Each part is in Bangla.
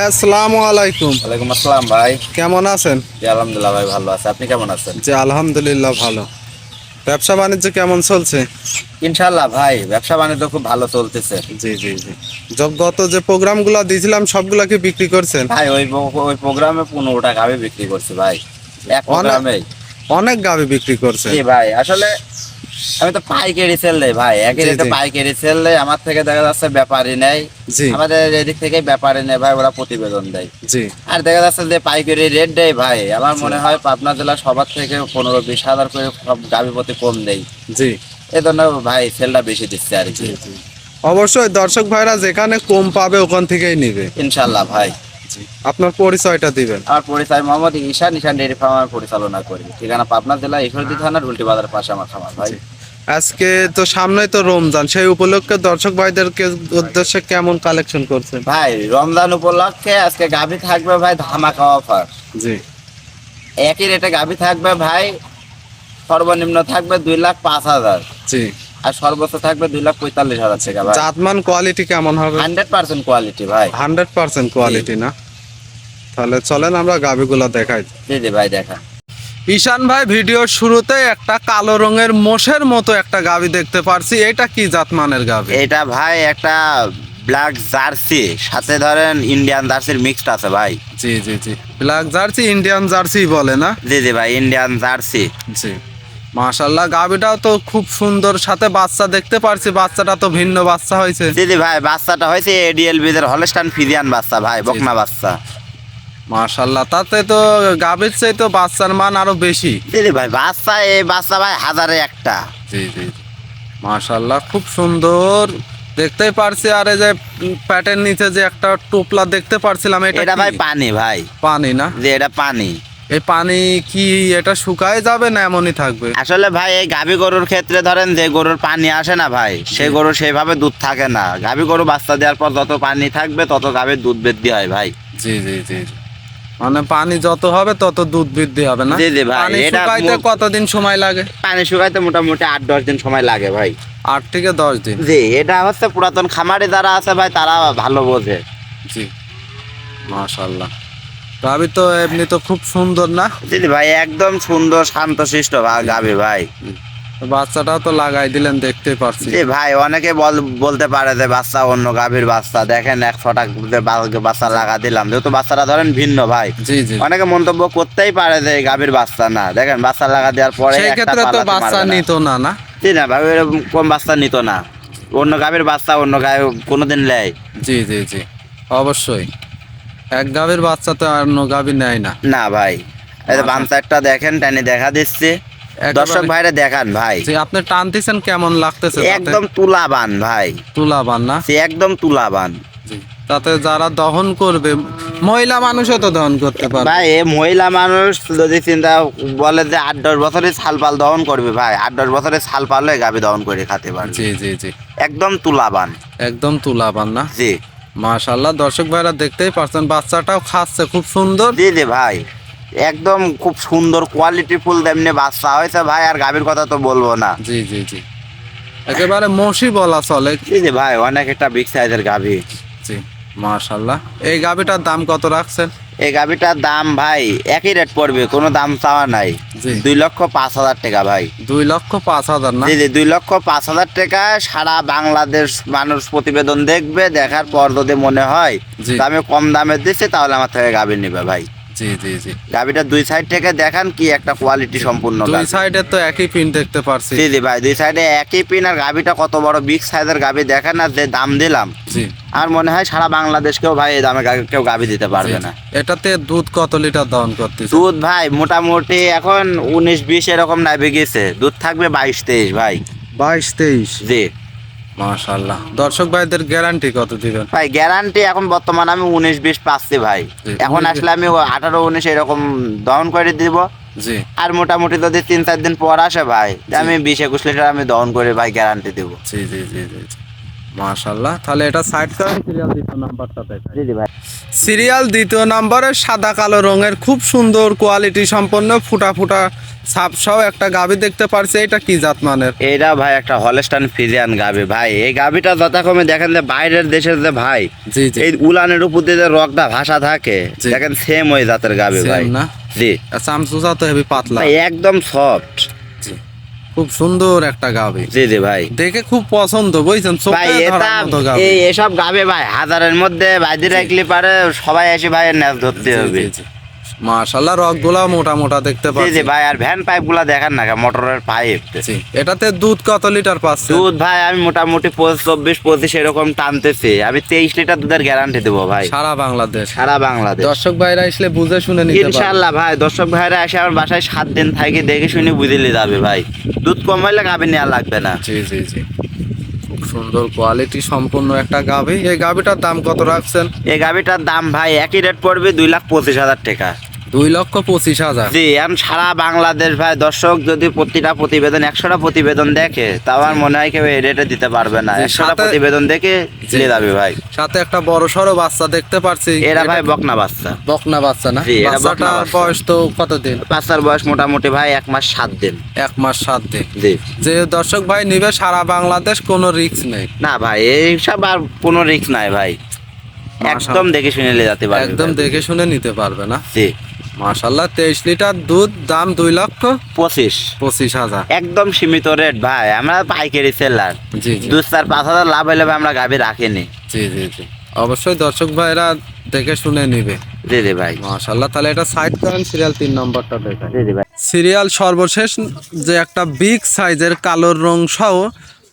ভাই আসসালামু আলাইকুম। ওয়ালাইকুম আসসালাম ভাই। কেমন আছেন? জি আলহামদুলিল্লাহ ভাই ভালো আছে। আপনি কেমন আছেন? জি আলহামদুলিল্লাহ ভালো। ব্যবসা বাণিজ্য কেমন চলছে? ইনশাল্লাহ ভাই ব্যবসা বাণিজ্য খুব ভালো চলতেছে। জি জি জি। গত যে প্রোগ্রামগুলো দিয়েছিলাম সবগুলা কি বিক্রি করছেন? ভাই ওই ওই প্রোগ্রামে পনেরো টাকা আমি বিক্রি করছি ভাই। এক প্রোগ্রামে অনেক গাবি বিক্রি করছে জি ভাই আসলে আমি তো পাইকারি সেল দেই ভাই। একই রেটে। পাইকারি সেল দেয় আমার থেকে দেখা যাচ্ছে ব্যাপারই নেই। আমাদের এদিক থেকে ব্যাপারই নেই ভাই ওরা প্রতিবেদন দেয়। আর দেখা যাচ্ছে যে পাইকারি রেট দেয় ভাই আমার মনে হয় পাবনা জেলা সবার থেকে পনেরো বিশ হাজার করে সব গাভি প্রতি কম দেয় জি। এই জন্য ভাই সেলটা বেশি দিচ্ছে আর কি। অবশ্যই দর্শক ভাইরা যেখানে কম পাবে ওখান থেকেই নিবে। ইনশাল্লাহ ভাই। আপনার পরিচয়টা দিবেন। আমার পরিচয় মোহাম্মদ ঈশান ঈশান ডেয়ারি ফার্ম আমি পরিচালনা করি। ঠিকানা পাবনা জেলা ঈশ্বরদী থানার উল্টি বাজার পাশে আমার খামার ভাই। আজকে তো সামনেই তো রমজান সেই উপলক্ষে দর্শক ভাইদেরকে উদ্দেশ্যে কেমন কালেকশন করছেন? ভাই রমজান উপলক্ষে আজকে গাভি থাকবে ভাই ধামাকা অফার জি। একই রেটে গাভি থাকবে ভাই সর্বনিম্ন থাকবে দুই লাখ পাঁচ হাজার। জি। আর সর্বোচ্চ থাকবে দুই লাখ পঁয়তাল্লিশ হাজার টাকা ভাই। জাতমান কোয়ালিটি কেমন হবে? হান্ড্রেড পার্সেন্ট কোয়ালিটি ভাই। হান্ড্রেড পার্সেন্ট কোয়ালিটি না? তাহলে চলেন আমরা গাবিগুলো দেখাই। জি জি ভাই দেখা। ঈশান ভাই ভিডিওর শুরুতে একটা কালো রঙের মোষের মতো একটা গাবি দেখতে পারছি। এটা কি জাতমানের গাবি? এটা ভাই একটা ব্ল্যাক জার্সি সাথে ধরেন ইন্ডিয়ান জার্সির মিক্সড আছে ভাই। জি জি জি। ব্ল্যাক জার্সি ইন্ডিয়ান জার্সি বলে না? জি জি ভাই ইন্ডিয়ান জার্সি জি। মাশাল্লাহ গাবিটাও তো খুব সুন্দর। সাথে বাচ্চা দেখতে পারছি বাচ্চাটা তো ভিন্ন বাচ্চা হয়েছে। জি ভাই বাচ্চাটা হয়েছে এডিএল বিদের হলস্টান ফিজিয়ান বাচ্চা ভাই বকনা বাচ্চা। মাশাল্লাহ তাতে তো গাবির চেয়ে তো বাচ্চার মান আরও বেশি। জি ভাই বাচ্চা এই বাচ্চা ভাই হাজারে একটা। জি জি মাশাল্লাহ খুব সুন্দর। দেখতেই পারছি আর এই যে প্যাটের নিচে যে একটা টোপলা দেখতে পারছিলাম এটা এটা ভাই পানি ভাই। পানি না? যে এটা পানি। এই পানি কি এটা শুকায় যাবে না এমনই থাকবে? আসলে ভাই এই গাভী গরুর ক্ষেত্রে ধরেন যে গরুর পানি আসে না ভাই সেই গরু সেইভাবে দুধ থাকে না। গাভী গরু বাচ্চা দেওয়ার পর যত পানি থাকবে তত গাভীর দুধ বৃদ্ধি হয় ভাই। জি জি জি। মানে পানি যত হবে তত দুধ বৃদ্ধি হবে না? জি, জি ভাই, পানি এটা শুকাইতে কতদিন সময় লাগে? পানি শুকাইতে মোটামুটি আট দশ দিন সময় লাগে ভাই। আট থেকে দশ দিন? জি এটা হচ্ছে পুরাতন খামারে যারা আছে ভাই তারা ভালো বোঝে। জি। মাশাল্লাহ গাবি তো এমনি তো খুব সুন্দর না। জি ভাই একদম সুন্দর শান্তশিষ্ট গাভী ভাই। বাচ্চাটাও তো লাগাই দিলেন দেখতে পারছি। জি ভাই অনেকে বল বলতে পারে যে বাচ্চা অন্য গাভীর বাচ্চা। দেখেন এক ছটা বাচ্চা লাগা দিলাম। যেহেতু বাচ্চারা ধরেন ভিন্ন ভাই। জি জি। অনেকে মন্তব্য করতেই পারে যে গাভীর বাচ্চা না। দেখেন বাচ্চা লাগা দেওয়ার পরে সেই ক্ষেত্রে তো বাচ্চা। নিত না না? জি না ভাই এরকম কম বাচ্চা নিত না। অন্য গাভীর বাচ্চা অন্য গায়ে কোনোদিন নেয়। জি জি জি। অবশ্যই। এক গাভীর বাচ্চা তো আর অন্য গাভী নেয় না। না ভাই আচ্ছা। বামসারটা দেখেন টানি দেখা দিচ্ছে। দর্শক ভাইরা দেখান ভাই। আপনি টানতেছেন কেমন লাগতেছে? একদম তুলাবান ভাই। তুলাবান না? সে একদম তুলাবান। তাতে যারা দহন করবে মহিলা মানুষও তো দহন করতে পারবে। ভাই মহিলা মানুষ যদি চিন্তা বলে যে আট দশ বছরে ছাল পাল দহন করবে ভাই আট দশ বছরে ছাল পালে গাভী দহন করে খেতে পারবে। জি জি জি। একদম তুলাবান। একদম তুলাবান না? জি। মাশাল্লাহ দর্শক ভাইরা দেখতেই পারছেন বাচ্চাটাও খাচ্ছে খুব সুন্দর। জি জি ভাই একদম খুব সুন্দর কোয়ালিটি ফুল তেমনি বাচ্চা হয়েছে ভাই আর গাভীর কথা তো বলব না। জি জি জি। একেবারে মশি বলা চলে। জি জি ভাই অনেক একটা বিগ সাইজের গাভী। জি মাশাল্লাহ এই গাভীটার দাম কত রাখছেন? এই গাভীটার দাম ভাই একই রেট পড়বে কোনো দাম চাওয়া নাই। দুই লক্ষ পাঁচ হাজার টাকা ভাই। দুই লক্ষ পাঁচ হাজার না? জি দুই লক্ষ পাঁচ হাজার টাকা সারা বাংলাদেশ মানুষ প্রতিবেদন দেখবে দেখার পর যদি মনে হয় আমি কম দামে দিচ্ছি তাহলে আমার থেকে গাভী নিবে ভাই। জি জি জি। গাভীটা দুই সাইড থেকে দেখান কি একটা কোয়ালিটি সম্পূর্ণ দুই সাইডে তো একই পিন দেখতে পারছি। জি জি ভাই দুই সাইডে একই পিন আর গাভীটা কত বড় বিগ সাইজের গাভী দেখেন আর যে দাম দিলাম। জি। আর মনে হয় সারা বাংলাদেশকেও ভাই এই দামে কেউ গাভী দিতে পারবে না। এটাতে দুধ কত লিটার দহন করতেছে? দুধ ভাই মোটামুটি এখন উনিশ বিশ এরকম নামে গেছে। দুধ থাকবে বাইশ তেইশ ভাই। বাইশ তেইশ। জি। মাশাল্লাহ দর্শক ভাইদের গ্যারান্টি কত দিবেন? ভাই গ্যারান্টি এখন বর্তমান আমি উনিশ বিশ পাচ্ছি ভাই। এখন আসলে আমি আঠারো উনিশ এরকম দহন করে দিব। জি। আর মোটামুটি যদি তিন চার দিন পর আসে ভাই আমি বিশ একুশ লিটার আমি দহন করে ভাই গ্যারান্টি দিব। জি জি জি জি। মাশাল্লাহ তাহলে এটা সাইড করেন সিরিয়াল দ্বিতীয় নাম্বারটা দেখাই জি জি ভাই। সিরিয়াল দ্বিতীয় নম্বরে সাদা কালো রঙের খুব সুন্দর কোয়ালিটি সম্পন্ন ফুটা ফুটা সাপসাও একটা গাভী দেখতে পারছি এটা কি জাত মানের? এইটা ভাই একটা হলস্টান ফিজিয়ান গাবি ভাই। এই গাবিটা যথাক্রমে দেখেন যে বাইরের দেশের যে ভাই জি জি। এই উলানের উপর দিয়ে যে রকটা ভাষা থাকে দেখেন সেম ওই জাতের গাবি ভাই। না? জি। চামচুচা তো হেবি পাতলা। একদম সফট। খুব সুন্দর একটা গাবে। জি জি ভাই। দেখে খুব পছন্দ বুঝছেন? ভাই এটা। এই এসব গাবে ভাই হাজারের মধ্যে বাইরে রাখলে পারে সবাই এসে ভাইয়ের ন্যাস ধরতে হবে। মাশাল্লাহ রকগুলা মোটা মোটা দেখতে পাচ্ছি জি ভাই আর ভ্যান পাইপগুলা দেখেন না মোটরের পাইপ জি। এটাতে দুধ কত লিটার পাচ্ছে? দুধ ভাই আমি মোটামুটি পঁচিশ চব্বিশ পঁচিশ এরকম টানতেছি। আমি তেইশ লিটার দুধের গ্যারান্টি দেবো ভাই। সারা বাংলাদেশ। সারা বাংলাদেশ। দর্শক ভাইরা আসলে বুঝে শুনে নিতে পারবে। ইনশাল্লাহ ভাই দর্শক ভাইরা এসে আমার বাসায় সাত দিন থাকি দেখে শুনে বুঝিলে যাবে ভাই। দুধ কম হইলে গাভী নেওয়া লাগবে না। জি জি জি। খুব সুন্দর কোয়ালিটি সম্পূর্ণ একটা গাভী। এই গাভীটার দাম কত রাখছেন? এই গাভীটার দাম ভাই একই রেট পড়বে দুই লাখ পঁচিশ হাজার টাকা। দুই লক্ষ পঁচিশ হাজার। জি এখন সারা বাংলাদেশ ভাই দর্শক যদি প্রতিটা প্রতিবেদন একশোটা প্রতিবেদন দেখে তা আমার মনে হয় কেউ এই রেটে দিতে পারবে না। একশোটা প্রতিবেদন দেখে চলে যাবে ভাই। সাথে একটা বড় সড়ো বাচ্চা দেখতে পারছি। এরা ভাই বকনা বাচ্চা। বকনা বাচ্চা না? বাচ্চাটার বয়স তো কতদিন? বাচ্চার বয়স মোটামুটি ভাই এক মাস সাত দিন। এক মাস সাত দিন। জি। যে দর্শক ভাই নিবে সারা বাংলাদেশ কোনো রিস্ক নেই। না ভাই এইসব আর কোনো রিস্ক নাই ভাই। একদম দেখে শুনে নিয়ে যেতে পারবে একদম দেখে শুনে নিতে পারবে না। জি। মাশাল্লাহ তেইশ লিটার দুধ দাম দুই লক্ষ পঁচিশ। পঁচিশ হাজার। একদম সীমিত রেট ভাই। আমরা পাইকারি সেলার। জি দু চার পাঁচ হাজার লাভ হলে আমরা গাভী রাখিনি। জি জি জি। অবশ্যই দর্শক ভাইরা দেখে শুনে নিবে। জি জি ভাই। মাশাল্লাহ তাহলে এটা সাইড করেন সিরিয়াল তিন নম্বরটা দেখেন। জি জি ভাই। সিরিয়াল সর্বশেষ যে একটা বিগ সাইজের কালোর রং সহ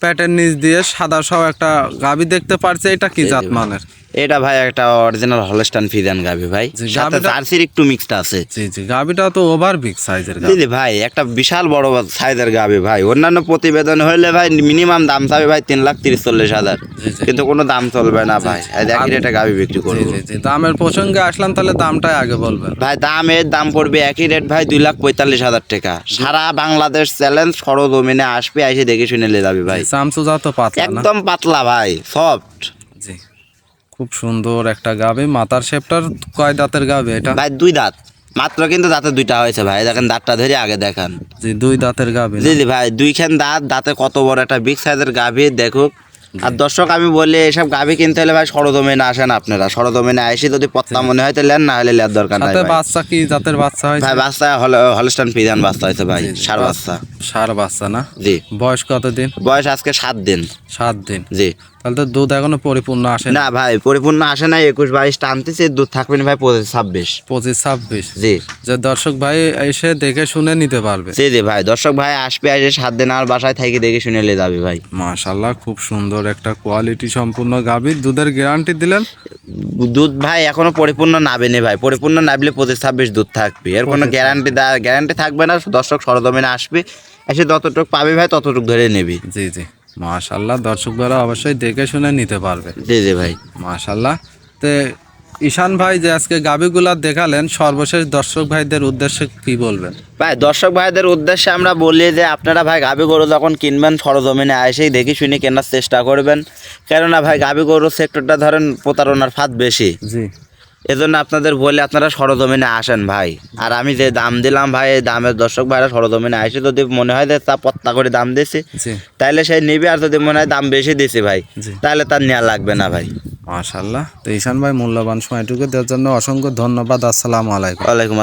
প্যাটের নিচ দিয়ে সাদা সহ একটা গাবি দেখতে পারছে এটা কি জাত মানের? এটা ভাই একটা অরিজিনাল হলস্টান ফিজান গাভী ভাই। সাথে জার্সির একটু মিক্সড আছে। জি জি গাবিটা তো ওভার বিগ সাইজের গাবি। জি ভাই একটা বিশাল বড় সাইজের গাভী ভাই। অন্যান্য প্রতিবেদন হলে ভাই মিনিমাম দাম চাবে ভাই তিন লাখ তিরিশ চল্লিশ হাজার। কিন্তু কোনো দাম চলবে না ভাই। এই দেখি এটা গাভী বিক্রি করব। দামের প্রসঙ্গে আসলাম তাহলে দামটাই আগে বলবেন। ভাই দামের দাম পড়বে একই রেট ভাই দুই লাখ পঁয়তাল্লিশ হাজার টাকা। সারা বাংলাদেশ চ্যালেঞ্জ সরজমিনে আসবে এসে দেখে শুনে নিয়ে যাবে ভাই। সামসুজা তো পাতলা একদম পাতলা ভাই সফট জি। খুব সুন্দর একটা গাবি। মাথার শেপটার কয় দাঁতের গাবি এটা? ভাই দুই দাঁত। মাত্র কিন্তু দাঁতে দুইটা হয়েছে ভাই। দেখেন দাঁতটা ধরে আগে দেখান। জি দুই দাঁতের গাবি জি জি ভাই দুইখান দাঁত দাঁতে কত বড় একটা বিগ সাইজের গাভী দেখুক। আর দর্শক আমি বলি এসব গাভী কিনতে হলে ভাই সরজমিনে আসেন আপনারা। সরজমিনে এসে যদি পত্তা মনে হয় তো লেন না হলে লেয়ার দরকার নাই। বাচ্চা কি জাতের বাচ্চা হয় ভাই বাচ্চা হলস্টান পিজান বাচ্চা হয়েছে ভাই সার। বাচ্চা। সার বাচ্চা না? জি। বয়স কত দিন বয়স আজকে সাত দিন। সাত দিন। জি। তাহলে তো দুধ এখনও পরিপূর্ণ আসে না ভাই পরিপূর্ণ আসে নাই একুশ বাইশ টানতেছে দুধ থাকবে না ভাই পঁচিশ ছাব্বিশ। পঁচিশ ছাব্বিশ? জি। যে দর্শক ভাই এসে দেখে শুনে নিতে পারবে। জি জি ভাই দর্শক ভাই আসবে আসে সাত দিন আর বাসায় থেকে দেখে শুনে নিয়ে যাবে ভাই। মাশাল্লাহ খুব সুন্দর একটা কোয়ালিটি সম্পূর্ণ গাভী দুধের গ্যারান্টি দিলেন? দুধ ভাই এখনও পরিপূর্ণ নাবেনি ভাই পরিপূর্ণ নাবলে পঁচিশ ছাব্বিশ দুধ থাকবে। এর কোনো গ্যারান্টি গ্যারান্টি থাকবে না দর্শক সরজমিনে আসবে এসে যতটুকু পাবে ভাই ততটুকু ধরে নেবে। জি জি। মাশাল্লাহ দর্শক ভাইরা অবশ্যই দেখে শুনে নিতে পারবে। জি জি ভাই। মাশাল্লাহ তে ঈশান ভাই যে আজকে গাভীগুলা দেখালেন সর্বশেষ দর্শক ভাইদের উদ্দেশ্যে কি বলবেন? ভাই দর্শক ভাইদের উদ্দেশ্যে আমরা বলি যে আপনারা ভাই গাভী গরু যখন কিনবেন সরজমিনে এসেই দেখে শুনে কেনার চেষ্টা করবেন। কেননা ভাই গাভী গরুর সেক্টরটা ধরেন প্রতারণার ফাঁদ বেশি। জি। এজন্য আপনাদের বলে আপনারা সরজমিনে আসেন ভাই। আর আমি যে দাম দিলাম ভাই এই দামের দর্শক ভাইরা সরজমিনে আসে যদি মনে হয় যে তা পত্তা করে দাম দিয়েছে তাহলে সে নিবে আর যদি মনে হয় দাম বেশি দিয়েছে ভাই তাহলে তার নেওয়া লাগবে না ভাই। মাশাল্লাহ। তো ঈশান ভাই মূল্যবান সময়টুকু দেওয়ার জন্য অসংখ্য ধন্যবাদ। আসসালামু আলাইকুম। আসসালাম